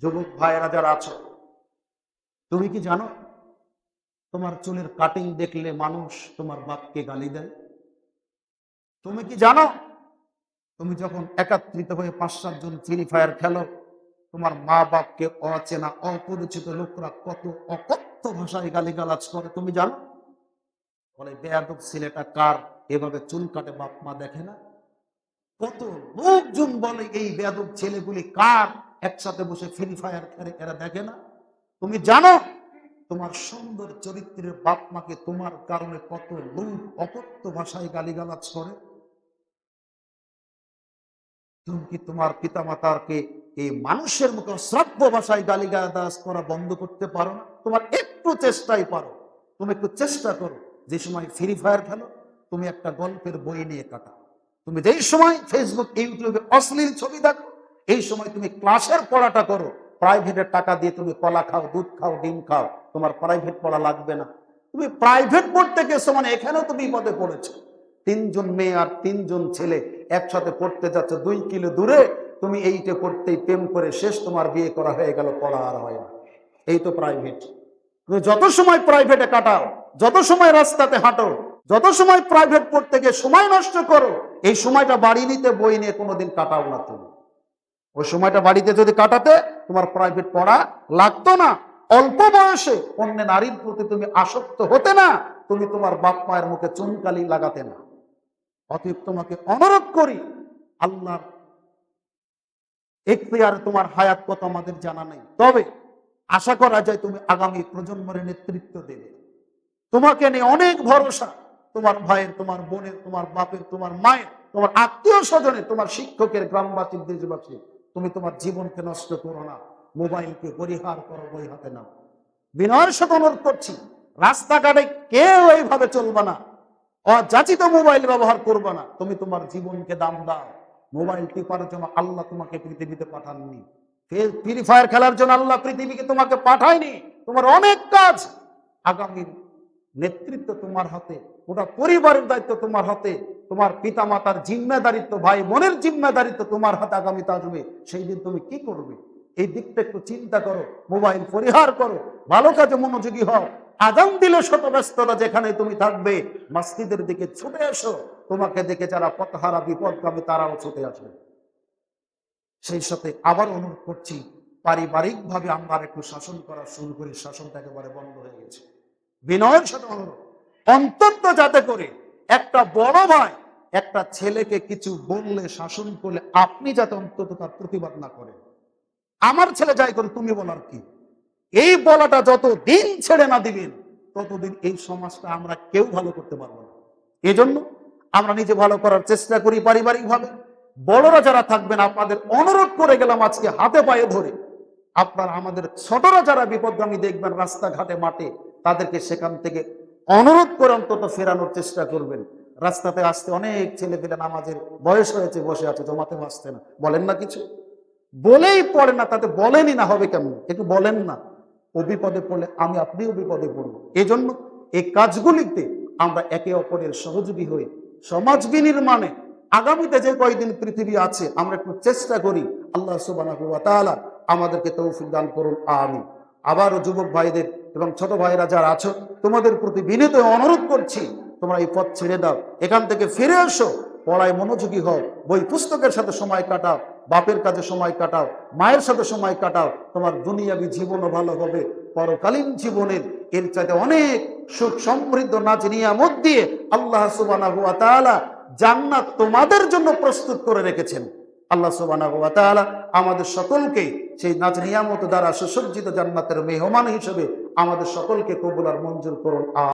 যুবক ভাইয়েরা যারা আছো, তুমি কি জানো? তোমার চুলের কাটিং দেখলে মানুষ তোমার বাপকে গালি দেয়। তুমি কি জানো? তুমি যখন একাত্রিত হয়ে পাঁচ সাতজন ফ্রি ফায়ার খেলো, তোমার মা বাপকে অচেনা, অপরিচিত লোকরা কত অকথ্য ভাষায় গালিগালাজ করে, তুমি জানো? বলে, বেয়াদব ছেলেটা কার? এভাবে চুল কাটে বাপ মা দেখে না? কত লোকজন বলে, এই বেয়াদব ছেলেগুলি কার? একসাথে বসে ফ্রি ফায়ার খেলে এরা দেখে না। তুমি জানো, তোমার সুন্দর চরিত্রের বাপ মাকে তোমার কারণে কত লোক অকথ্য ভাষায় গালিগালাজ করে। তুমি কি তোমার পিতা মাতারকে এই মানুষের মুখে শ্রাব্য ভাষায় গালিগালাজ করা বন্ধ করতে পারো না? তোমার একটু চেষ্টাই পারো। তুমি একটু চেষ্টা করো। যে সময় ফ্রি ফায়ার খেলো, তুমি একটা গল্পের বই নিয়ে কাটা তুমি যেই সময় ফেসবুক ইউটিউবে অশ্লীল ছবি দেখো এই সময় তুমি ক্লাসের পড়াটা করো। প্রাইভেটের টাকা দিয়ে তুমি কলা খাও, দুধ খাও, ডিম খাও, তোমার প্রাইভেট পড়া লাগবে না। তুমি প্রাইভেট পড়তে গেছো মানে এখানেও তুমি বিপদে পড়েছো। তিনজন মেয়ে আর তিনজন ছেলে একসাথে পড়তে যাচ্ছে, দুই কিলো দূরে, তুমি এইটা পড়তেই প্রেম করে শেষ তোমার বিয়ে করা হয়ে গেল, পড়া আর হয় না। এই তো প্রাইভেট তুমি যত সময় প্রাইভেটে কাটাও, যত সময় রাস্তাতে হাঁটো, যত সময় প্রাইভেট পড়তে গিয়ে সময় নষ্ট করো, এই সময়টা বাড়ি নিতে, বই নিয়ে কোনোদিন কাটাও না তুমি। ওই সময়টা বাড়িতে যদি কাটাতে তোমার প্রাইভেট পড়া লাগতো না। অল্প বয়সে অন্য নারীর প্রতি তুমি আসক্ত হতে না, তুমি তোমার বাপ মায়ের মুখে চুনকালি লাগাতে না। অতএব তোমাকে অনুরোধ করি, আল্লাহর এখতিয়ার তোমার হায়াত কত আমাদের জানা নেই। তবে আশা করা যায় তুমি আগামী প্রজন্মের নেতৃত্ব দেবে। তোমাকে নিয়ে অনেক ভরসা। তোমার ভাইয়ের, তোমার বোনের, তোমার বাপের, তোমার মায়ের, তোমার আত্মীয় স্বজনের, তোমার শিক্ষকের, গ্রামবাসীর দেশবাসী তুমি তোমার জীবনকে নষ্ট করো না, মোবাইলকে পরিহার করো, বই হাতে নাও। বিনয়ের সাথে অনুরোধ করছি, রাস্তাঘাটে কেউ এইভাবে চলবে না, অযাচিত মোবাইল ব্যবহার করবে না, তুমি তোমার জীবনকে দাম দাও। মোবাইল টিপার জন্য আল্লাহ তোমাকে পৃথিবীতে পাঠাননি। ফ্রি ফায়ার খেলার জন্য আল্লাহ পৃথিবীকে তোমাকে পাঠায়নি, তোমার অনেক কাজ আগামী নেতৃত্ব তোমার হাতে ওটা পরিবারের দায়িত্ব তোমার হাতে, তোমার পিতা মাতার জিম্মেদারিত্ব ভাই বোনের জিম্মেদারিত্ব তোমার হাতে আগামীতে আসবে। সেই দিন তুমি কি করবে? এই দিকটা একটু চিন্তা করো, মোবাইল পরিহার করো, ভালো কাজে মনোযোগী হও। আগাম দিলে শত ব্যস্ততা যেখানে তুমি থাকবে, মসজিদের দিকে ছুটে এসো। তোমাকে দেখে যারা পথহারা, বিপদ পাবে তারাও ছুটে আসবে। সেই সাথে আবার অনুরোধ করছি পারিবারিক ভাবে আমরা একটু শাসন করা শুরু করি, শাসনটা একেবারে বন্ধ হয়ে গেছে। বিনয়ের সাথে অনুরোধ অন্তত যাতে করে একটা বড় ভাই একটা ছেলেকে কিছু বললে, শাসন করলে আপনি যাতে অন্তত তার প্রতিবাদ না করেন। আমার ছেলে যাই করে তুমি বলার কি? এই বলাটা যত দিন ছেড়ে না দিবেন, ততদিন এই সমাজটা আমরা কেউ ভালো করতে পারব না। এই জন্য আমরা নিজে ভালো করার চেষ্টা করি পারিবারিক ভাবে বড়রা যারা থাকবেন, আপনাদের অনুরোধ করে গেলাম আজকে হাতে পায়ে ধরে। আপনারা আমাদের ছোটরা যারা বিপদগামী দেখবেন, রাস্তাঘাটে, মাঠে তাদেরকে সেখান থেকে অনুরোধ করে অন্তত ফেরানোর চেষ্টা করবেন। রাস্তাতে আসতে অনেক ছেলে পেলে নামাজের বয়স হয়েছে, বসে আছে, জমাতে আসতে না। বলেন না কিছু? বলেই পড়ে না, তাতে বলেনই না, হবে কেমন? একটু বলেন না। ও বিপদে পড়লে আমি আপনিও বিপদে পড়ব। এই জন্য এই কাজগুলিতে আমরা একে অপরের সহযোগী হয়ে সমাজ বিনির্মাণে আগামীতে যে কয়দিন পৃথিবী আছে, আমরা একটু চেষ্টা করি। আল্লাহ তাআলা আমাদেরকে তৌফিক দান করুন, আমিন। আবারও যুবক ভাইদের এবং ছোট ভাইরা যারা আছো, তোমাদের প্রতি বিনীত অনুরোধ করছি, তোমরা এই পথ ছেড়ে দাও। এখান থেকে ফিরে এসো। পড়ায় মনোযোগী হও। বই পুস্তকের সাথে সময় কাটাও। বাপের কাছে সময় কাটাও। মায়ের সাথে সময় কাটাও। তোমার দুনিয়াবি জীবনও ভালো হবে। পরকালীন জীবনের এর চাইতে অনেক সুখ সমৃদ্ধ নাচ নিয়ামত দিয়ে আল্লাহ সুবানাহু ওয়া তাআলা জান্নাত তোমাদের জন্য প্রস্তুত করে রেখেছেন। আল্লাহ সুবহানাহু ওয়া তাআলা আমাদের সকলকে সেই নাচ নিয়ামত দ্বারা সুসজ্জিত জান্নাতের মেহমান হিসেবে আমাদের সকলকে কবুল আর মঞ্জুর করুন।